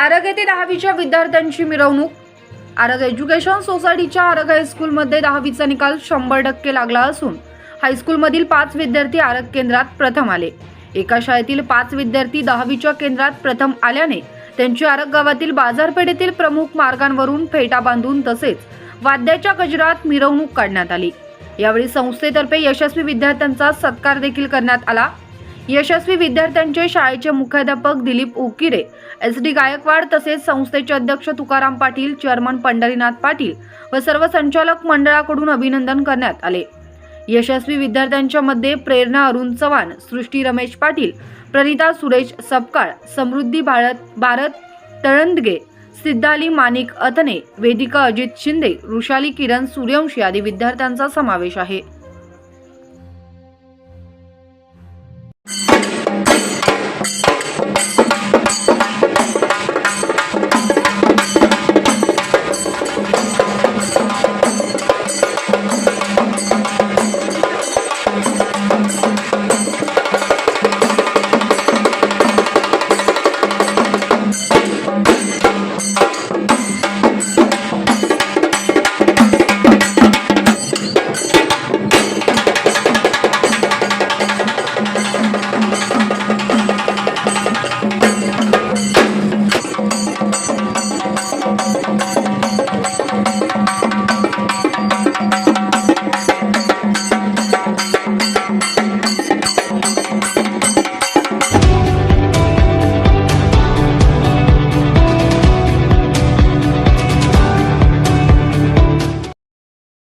आरग येथे दहावीच्या विद्यार्थ्यांची मिरवणूक. आरग एज्युकेशन सोसायटीच्या आरग हायस्कूलमध्ये दहावीचा निकाल शंभर टक्के लागला असून हायस्कूलमधील पाच विद्यार्थी आरग केंद्रात प्रथम आले. एका शाळेतील पाच विद्यार्थी दहावीच्या केंद्रात प्रथम आल्याने त्यांची आरग गावातील बाजारपेठेतील प्रमुख मार्गांवरून फेटा बांधून तसेच वाद्याच्या गजरात मिरवणूक काढण्यात आली. यावेळी संस्थेतर्फे यशस्वी विद्यार्थ्यांचा सत्कार देखील करण्यात आला. यशस्वी विद्यार्थ्यांचे शाळेचे मुख्याध्यापक दिलीप उकिरे एस डी गायकवाड तसेच संस्थेचे अध्यक्ष तुकाराम पाटील चेअरमन पंढरीनाथ पाटील व सर्व संचालक मंडळाकडून अभिनंदन करण्यात आले. यशस्वी विद्यार्थ्यांच्या मध्ये प्रेरणा अरुण चव्हाण सृष्टी रमेश पाटील प्रणिता सुरेश सपकाळ समृद्धी भारत भारत तळंदगे सिद्धाली मानिक अतने वेदिका अजित शिंदे वृषाली किरण सूर्यवंशी आदी विद्यार्थ्यांचा समावेश आहे.